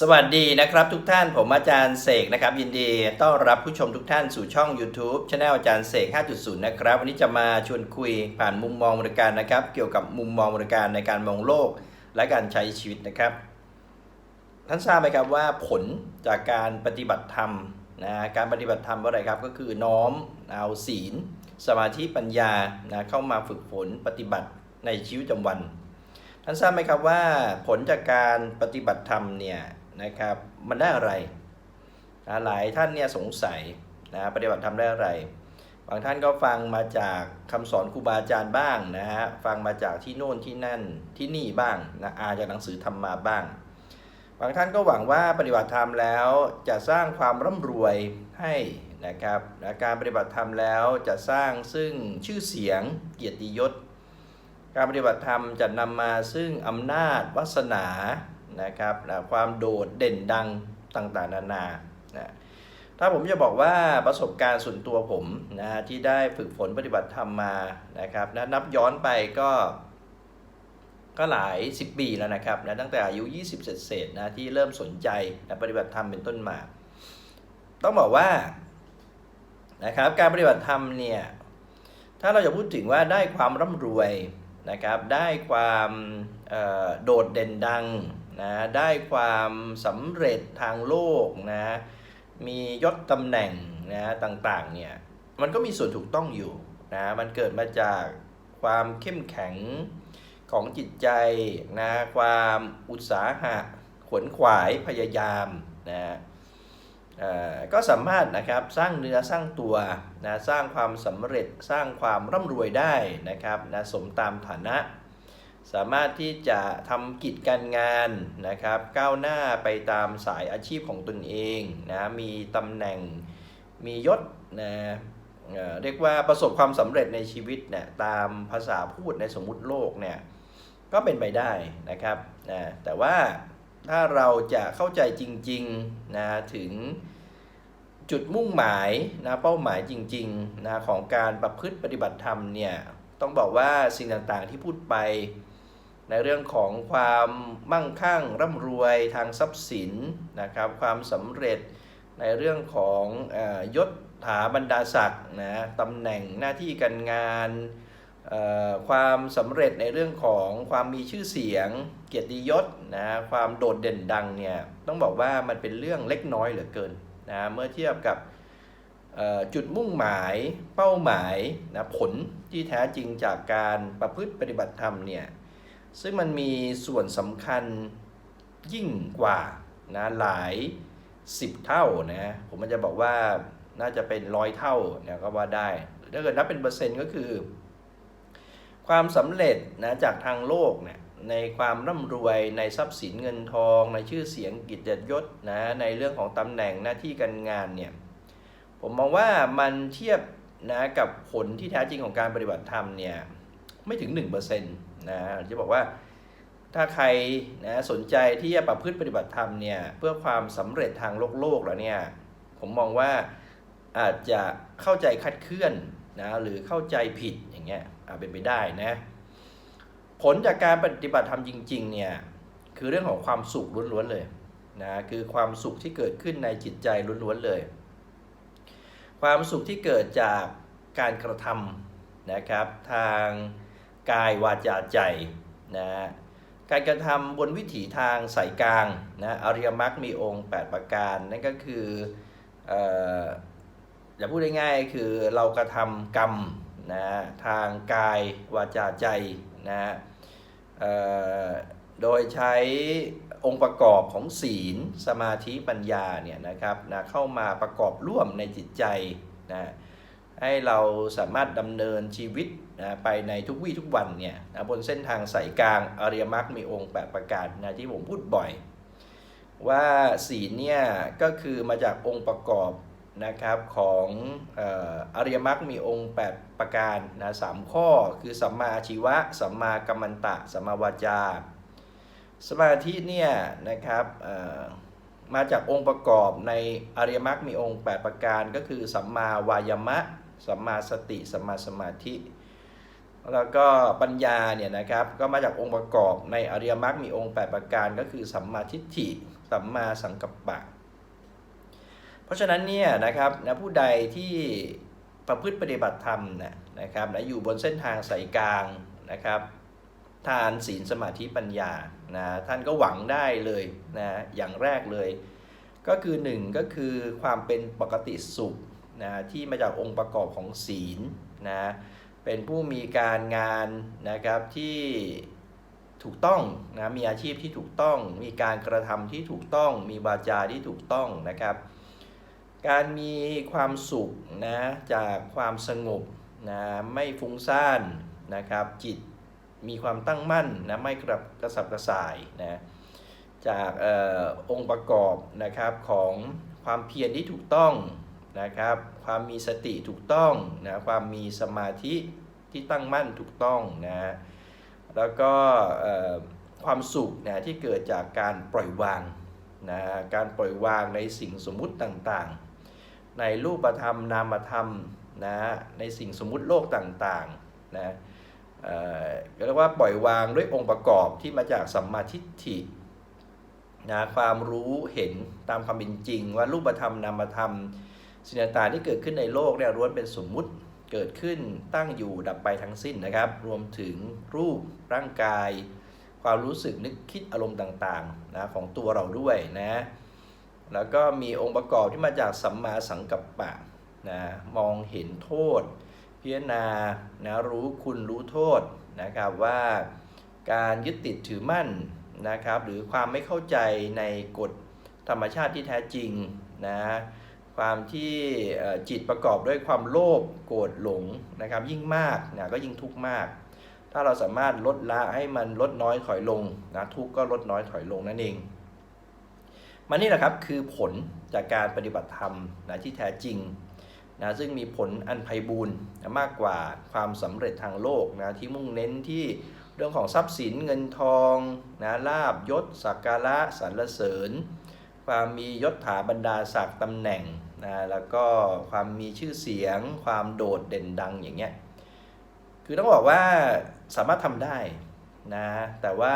สวัสดีนะครับทุกท่านผมอาจารย์เสกนะครับยินดีต้อนรับผู้ชมทุกท่านสู่ช่อง YouTube Channel อาจารย์เสก 5.0 นะครับ วันนี้จะมาชวนคุยผ่านมุมมองบริการนะครับ เกี่ยวกับมุมมองบริการในการมองโลกและการใช้ชีวิตนะครับ ท่านทราบไหมครับว่าผลจากการปฏิบัติธรรมนะการปฏิบัติธรรมว่าอะไรครับ ก็คือน้อมเอาศีล สมาธิปัญญานะเข้ามาฝึกฝนปฏิบัติในชีวิตประจำวัน ท่านทราบไหมครับว่าผลจากการปฏิบัติธรรมเนี่ย นะครับมันได้อะไรนะหลายท่านเนี่ยสงสัยนะปฏิบัติธรรมได้อะไร บางท่านก็ฟังมาจากคำสอนครูบาอาจารย์บ้างนะฮะฟังมาจากที่โน่นที่นั่นที่นี่บ้างนะอ่านจากหนังสือธรรมมาบ้าง บางท่านก็หวังว่าปฏิบัติธรรมแล้วจะสร้างความร่ำรวยให้นะครับและการปฏิบัติธรรมแล้วจะสร้างซึ่งชื่อเสียงเกียรติยศ การปฏิบัติธรรมจะนำมาซึ่งอำนาจวาสนา นะครับนะความโดดเด่นดังต่างๆ นานานะถ้าผมจะบอกว่าประสบการณ์ส่วนตัวผมนะที่ได้ฝึกฝนปฏิบัติธรรมมานะครับนะนับย้อนไปก็ก็หลาย 10 ปีแล้วนะครับนะตั้งแต่อายุ 20 เศษๆนะที่เริ่มสนใจนะปฏิบัติธรรมเป็นต้นมา ต้องบอกว่านะครับการปฏิบัติธรรมเนี่ยถ้าเราจะพูดถึงว่าได้ความร่ำรวยนะครับได้ความโดดเด่นดัง นะได้ความสำเร็จทางโลกนะมียศตำแหน่งนะต่างๆเนี่ยมันก็มีส่วนถูกต้องอยู่นะมันเกิดมาจากความเข้มแข็งของจิตใจนะความอุตสาหะขวนขวายพยายามนะก็สามารถนะครับสร้างเนื้อสร้างตัวนะสร้างความสำเร็จสร้างความร่ำรวยได้นะครับนะสมตามฐานะ สามารถที่จะทำกิจการงานนะครับ ก้าวหน้าไปตามสายอาชีพของตนเองนะมีตำแหน่งมียศนะเอ่อเรียกว่าประสบความสำเร็จในชีวิตเนี่ยตามภาษาพูดในสมมุติโลกเนี่ยก็เป็นไปได้นะครับนะแต่ว่าถ้าเราจะเข้าใจจริงๆนะถึงจุดมุ่งหมายนะเป้าหมายจริงๆนะของการประพฤติปฏิบัติธรรมเนี่ยต้องบอกว่าสิ่งต่างๆที่พูดไป ในเรื่องของความมั่งคั่งร่ำรวยทางทรัพย์สินนะครับความสำเร็จในเรื่องของอยศถาบรรดาศักดิ์นะตำแหน่งหน้าที่การงานความสำเร็จในเรื่องของความมีชื่อเสียง เกียรติยศนะความโดดเด่นดังเนี่ยต้องบอกว่ามันเป็นเรื่องเล็กน้อยเหลือเกินนะเมื่อเทียบกับจุดมุ่งหมายเป้าหมายนะผลที่แท้จริงจากการประพฤติปฏิบัติธรรมเนี่ย ซึ่งมันมีส่วนสำคัญยิ่งกว่านะหลายสิบเท่านะผมมันจะบอกว่าน่าจะเป็นร้อยเท่าเนี่ยก็ว่าได้ถ้าเกิดนับเป็นเปอร์เซ็นต์ก็คือ ความสำเร็จนะจากทางโลกเนี่ยในความร่ำรวยในทรัพย์สินเงินทอง ในชื่อเสียงกิจยศนะในเรื่องของตำแหน่งหน้าที่การงานเนี่ยผมมองว่ามันเทียบนะกับผลที่แท้จริงของการปฏิบัติธรรมเนี่ยไม่ถึง 1% นะจะบอกว่าถ้าใครนะสนใจที่จะประพฤติปฏิบัติธรรมเนี่ยเพื่อความสำเร็จทางโลกโลกแล้วเนี่ยผมมองว่าอาจจะเข้าใจคลาดเคลื่อนนะหรือเข้าใจผิดอย่างเงี้ยอาจเป็นไปได้นะผลจากการปฏิบัติธรรมจริง ๆ เนี่ยคือเรื่องของความสุขล้วนๆเลยนะคือความสุขที่เกิดขึ้นในจิตใจล้วนๆเลย ความสุขที่เกิดจากการกระทำนะครับทาง กายวาจาใจนะการกระทำบนวิถีทางสายกลางนะอริยมรรคมีองค์ 8 ประการ นั่นก็คือเอ่ออย่าพูดง่ายๆคือเรากระทำกรรมนะทางกายวาจาใจนะเอ่อโดยใช้องค์ประกอบของศีลสมาธิปัญญาเนี่ยนะครับนะเข้ามาประกอบร่วมในจิตใจนะ ให้เราสามารถดำเนินชีวิตนะไปในทุกวี่ทุกวันเนี่ยนะบนเส้นทางสายกลางอริยมรรคมีองค์ 8 ประการนะที่ผมพูดบ่อย ว่าศีลเนี่ยก็คือมาจากองค์ประกอบนะครับของออริยมรรคมีองค์ 8 ประการนะสามข้อคือสัมมาชีวะสัมมากัมมันตะสัมมาวาจา สมาธิเนี่ยนะครับมาจากองค์ประกอบในอริยมรรคมีองค์ 8 ประการก็คือสัมมาวายามะ สัมมาสติสัมมาสมาธิ แล้วก็ปัญญาเนี่ยนะครับก็มาจากองค์ประกอบในอริยมรรคมีองค์ 8 ประการก็คือสัมมาทิฏฐิสัมมาสังกัปปะ เพราะฉะนั้นเนี่ยนะครับนะผู้ใดที่ประพฤติปฏิบัติธรรมนะนะครับนะอยู่บนเส้นทางสายกลางนะครับ ทานศีลสมาธิปัญญานะท่านก็หวังได้เลยนะอย่างแรกเลย ก็คือหนึ่งก็คือความเป็นปกติสุข นะที่มาจากองค์ประกอบของศีลนะเป็นผู้มีการงานนะครับที่ถูกต้องนะมีอาชีพที่ถูกต้อง มีการกระทำที่ถูกต้อง มีวาจาที่ถูกต้องนะครับ การมีความสุขนะจากความสงบนะไม่ฟุ้งซ่านนะครับจิตมีความตั้งมั่นนะไม่กระกระสับกระส่ายนะจากออองค์ประกอบนะครับของความเพียรที่ถูกต้อง นะครับ ความมีสติถูกต้องนะความมีสมาธิที่ตั้งมั่นถูกต้องนะแล้วก็ความสุขนะที่เกิดจากการปล่อยวางนะการปล่อยวางในสิ่งสมมุติต่างๆ ในรูปธรรมนามธรรมนะในสิ่งสมมุติโลกต่างๆนะเรียกว่าปล่อยวางด้วยองค์ประกอบที่มาจากสัมมาทิฏฐินะความรู้เห็นตามความเป็นจริงว่ารูปธรรมนามธรรม สิ่งต่างๆที่เกิดขึ้นในโลกเนี่ยล้วนเป็นสมมุติเกิดขึ้นตั้งอยู่ดับไปทั้งสิ้นนะครับ รวมถึงรูปร่างกาย ความรู้สึกนึกคิดอารมณ์ต่างๆนะของตัวเราด้วยนะแล้วก็มีองค์ประกอบที่มาจากสัมมาสังกัปปะนะมองเห็นโทษ พิจารณานะรู้คุณรู้โทษนะครับว่าการยึดติดถือมั่นนะครับ หรือความไม่เข้าใจในกฎธรรมชาติที่แท้จริงนะ ความที่จิตประกอบด้วยความโลภโกรธหลงนะครับ ยิ่งมากนะก็ยิ่งทุกข์มาก ถ้าเราสามารถลดละให้มันลดน้อยถอยลงนะทุกข์ก็ลดน้อยถอยลงนั่นเองมันนี่แหละครับคือผลจากการปฏิบัติธรรมนะที่แท้จริงนะซึ่งมีผลอันไพบูรณ์นะมากกว่าความสำเร็จทางโลกนะที่มุ่งเน้นที่เรื่องของทรัพย์สินเงินทองนะลาบยศสักการะสรรเสริญ ความมียศถาบรรดาศักดิ์ตำแหน่ง นะแล้วก็ความมีชื่อเสียง ความโดดเด่นดังอย่างเงี้ยคือต้องบอกว่าสามารถทำได้นะแต่ว่า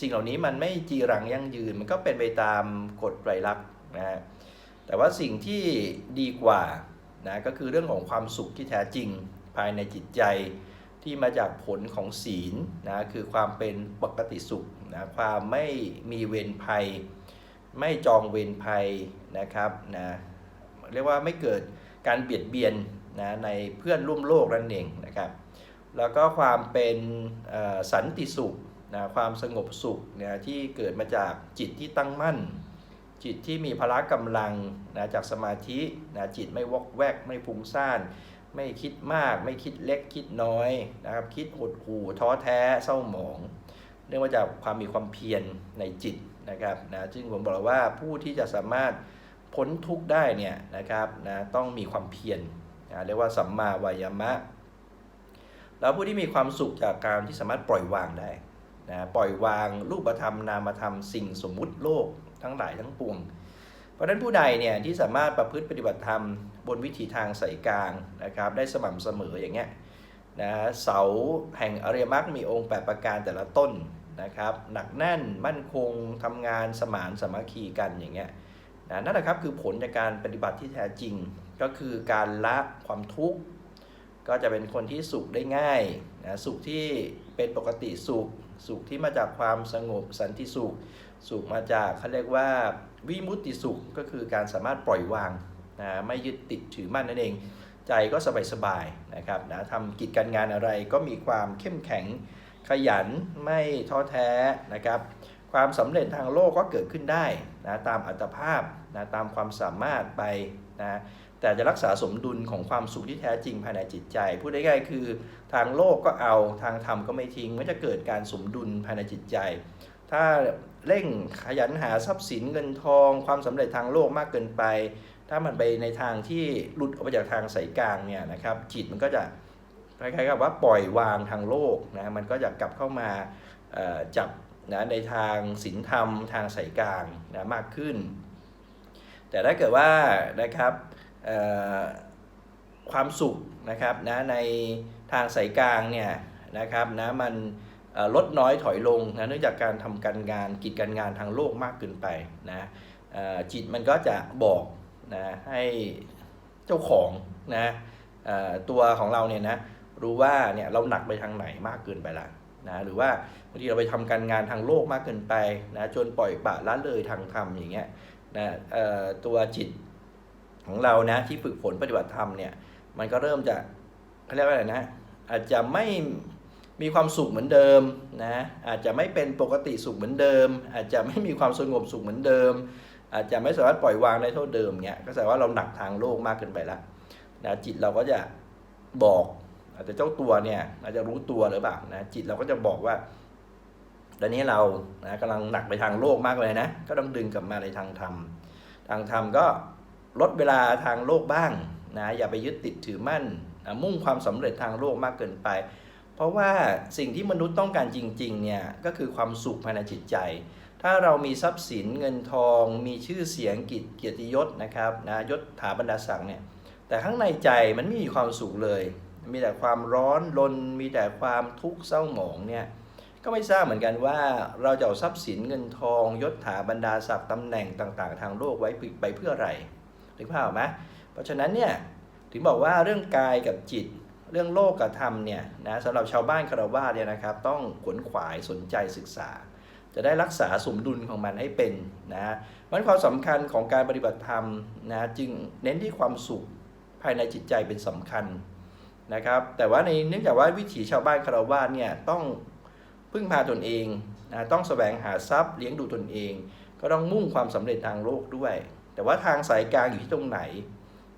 สิ่งเหล่านี้มันไม่จีรังยั่งยืนมันก็เป็นไปตามกฎไตรลักษณ์นะฮะแต่ว่าสิ่งที่ดีกว่านะก็คือเรื่องของความสุขที่แท้จริงภายในจิตใจที่มาจากผลของศีลนะคือความเป็นปกติสุขนะความไม่มีเวรภัย ไม่จองเวรภัยนะครับนะ เรียกว่าไม่เกิดการเบียดเบียนนะในเพื่อนร่วมโลกนั่นเองนะครับ แล้วก็ความเป็นสันติสุขนะความสงบสุขนะที่เกิดมาจากจิตที่ตั้งมั่น จิตที่มีพละกำลังนะจากสมาธินะจิตไม่วอกแวกไม่ฟุ้งซ่าน ไม่คิดมากไม่คิดเล็กคิดน้อยนะครับคิดหดหู่ท้อแท้เศร้าหมองเนื่องมาจากความมีความเพียรในจิตนะครับนะซึ่งผมบอกว่าผู้ที่จะสามารถ พ้นทุกข์ได้เนี่ยนะครับนะต้องมีความเพียรนะเรียกว่าสัมมาวายามะ แล้วผู้ที่มีความสุขจากการที่สามารถปล่อยวางได้นะปล่อยวางรูปธรรมนามธรรมสิ่งสมมุติโลกทั้งหลายทั้งปวง เพราะฉะนั้นผู้ใดเนี่ยที่สามารถประพฤติปฏิบัติธรรมบนวิถีทางสายกลางนะครับได้สม่ำเสมออย่างเงี้ยนะเสาแห่งอริยมรรคมีองค์ 8 ประการแต่ละต้นนะครับหนักแน่นมั่นคงทำงานสมานสามัคคีกันอย่างเงี้ย นั่นแหละครับคือผลจากการปฏิบัติที่แท้จริง ก็คือการละความทุกข์ ก็จะเป็นคนที่สุขได้ง่ายนะสุขที่เป็นปกติสุข สุขที่มาจากความสงบสันติสุข สุขมาจากเขาเรียกว่าวิมุตติสุขก็คือการสามารถปล่อยวางนะไม่ยึดติดถือมั่นนั่นเอง ใจก็สบายๆนะครับนะทำกิจการงานอะไรก็มีความเข้มแข็งขยันไม่ท้อแท้นะครับ ความสำเร็จทางโลกก็เกิดขึ้นได้นะตามอัตภาพนะตามความสามารถไปนะแต่จะรักษาสมดุลของความสุขที่แท้จริงภายในจิตใจ พูดได้ง่ายคือ ทางโลกก็เอาทางธรรมก็ไม่ทิ้งมันจะเกิดการสมดุลภายในจิตใจ ถ้าเร่งขยันหาทรัพย์สินเงินทอง ความสำเร็จทางโลกมากเกินไป ถ้ามันไปในทางที่หลุดออกไปจากทางสายกลางเนี่ยนะครับจิตมันก็จะคล้ายๆกับว่าปล่อยวางทางโลกนะมันก็จะกลับเข้ามาจับ นะในทางศีลธรรมทางสายกลางนะมากขึ้น แต่ถ้าเกิดว่านะครับความสุขนะครับนะในทางสายกลางเนี่ยนะครับนะมันลดน้อยถอยลงนะเนื่องจากการทำการงานกิจการงานทางโลกมากเกินไปนะจิตมันก็จะบอกนะให้เจ้าของนะตัวของเราเนี่ยนะรู้ว่าเนี่ยเราหนักไปทางไหนมากเกินไปละ นะหรือว่าบางทีเราไปทำการงานทางโลกมากเกินไปนะจนปล่อยปละละเลยทางธรรมอย่างเงี้ยนะเอ่อตัวจิตของเรานะที่ฝึกฝนปฏิบัติธรรมเนี่ยมันก็เริ่มจะเขาเรียกว่าอะไรนะ อาจจะไม่มีความสุขเหมือนเดิมนะอาจจะไม่เป็นปกติสุขเหมือนเดิม อาจจะไม่มีความสงบสุขเหมือนเดิม อาจจะไม่สามารถปล่อยวางได้เท่าเดิมเนี่ยก็แสดงว่าเราหนักทางโลกมากเกินไปแล้วนะจิตเราก็จะบอก อาจจะเจ้าตัวเนี่ยอาจจะรู้ตัวหรือเปล่านะจิตเราก็จะบอกว่าตอนนี้เรานะกำลังหนักไปทางโลกมากเลยนะ ก็ต้องดึงกลับมาในทางธรรม ทางธรรมก็ลดเวลาทางโลกบ้างนะอย่าไปยึดติดถือมั่นนะมุ่งความสำเร็จทางโลกมากเกินไป เพราะว่าสิ่งที่มนุษย์ต้องการจริงๆเนี่ยก็คือความสุขภายในจิตใจ ถ้าเรามีทรัพย์สินเงินทอง มีชื่อเสียงกิจเกียรติยศนะครับนะยศถาบรรดาศักดิ์เนี่ยแต่ข้างในใจมันไม่มีความสุขเลย มีแต่ความร้อนรนมีแต่ความทุกข์เศร้าหมองเนี่ยก็ไม่ทราบเหมือนกันว่าเราจะเอาทรัพย์สินเงินทองยศถาบรรดาศักดิ์ตำแหน่งต่างๆ ทางโลกไว้ไปเพื่ออะไรถึงภาพไหมเพราะฉะนั้นเนี่ยถึงบอกว่าเรื่องกายกับจิต เรื่องโลกกับธรรมเนี่ยนะสำหรับชาวบ้านคารวะเนี่ยนะครับ ต้องขวนขวายสนใจศึกษา จะได้รักษาสมดุลของมันให้เป็นนะมันความสำคัญของการปฏิบัติธรรมนะจึงเน้นที่ความสุขภายในจิตใจเป็นสำคัญ นะครับ แต่ว่าในเนื่องจากว่าวิถีชาวบ้านคารวะเนี่ยต้องพึ่งพาตนเองนะต้องแสวงหาทรัพย์เลี้ยงดูตนเอง ก็ต้องมุ่งความสำเร็จทางโลกด้วย แต่ว่าทางสายกลางอยู่ที่ตรงไหน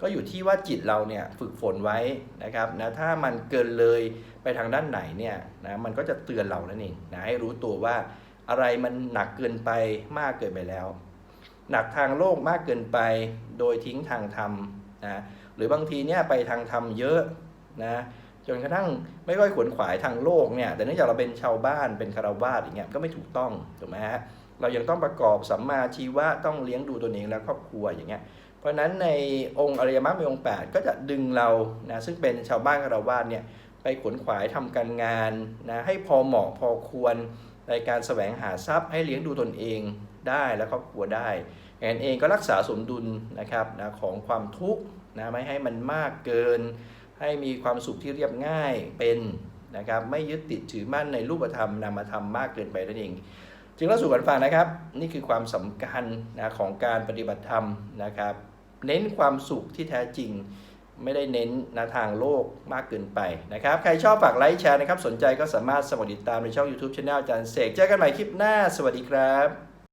ก็อยู่ที่ว่าจิตเราเนี่ยฝึกฝนไว้นะครับนะถ้ามันเกินเลยไปทางด้านไหนเนี่ยนะมันก็จะเตือนเรานั่นเองนะให้รู้ตัวว่าอะไรมันหนักเกินไปมากเกินไปแล้ว หนักทางโลกมากเกินไปโดยทิ้งทางธรรมนะหรือบางทีเนี่ยไปทางธรรมเยอะ นะจนกระทั่งไม่ค่อยขวนขวายทางโลกเนี่ยแต่เนื่องจากเราเป็นชาวบ้านเป็นคารวาสอย่างเงี้ยก็ไม่ถูกต้องถูกไหมฮะเรายังต้องประกอบสัมมาชีวะต้องเลี้ยงดูตัวเองและครอบครัวอย่างเงี้ยเพราะฉะนั้นในองค์อริยมรรคมีองค์ 8 ก็จะดึงเรานะซึ่งเป็นชาวบ้านคารวาสเนี่ยไปขวนขวายทำการงานนะให้พอเหมาะพอควรในการแสวงหาทรัพย์ให้เลี้ยงดูตนเองได้และครอบครัวได้อย่างนั้นเองก็รักษาสมดุลนะครับนะของความทุกข์นะไม่ให้มันมากเกิน ให้มีความสุขที่เรียบง่ายเป็นนะครับไม่ยึดติดถือมั่นในรูปธรรมนามธรรมมากเกินไปนั่นเองจึงเล่าสู่กันฟังนะครับ นี่คือความสำคัญนะของการปฏิบัติธรรมนะครับ เน้นความสุขที่แท้จริงไม่ได้เน้นนะทางโลกมากเกินไปนะครับ ใครชอบฝากไลค์แชร์นะครับ สนใจก็สามารถสมัครติดตามในช่อง YouTube Channel อาจารย์เสกเจอกันใหม่คลิปหน้า สวัสดีครับ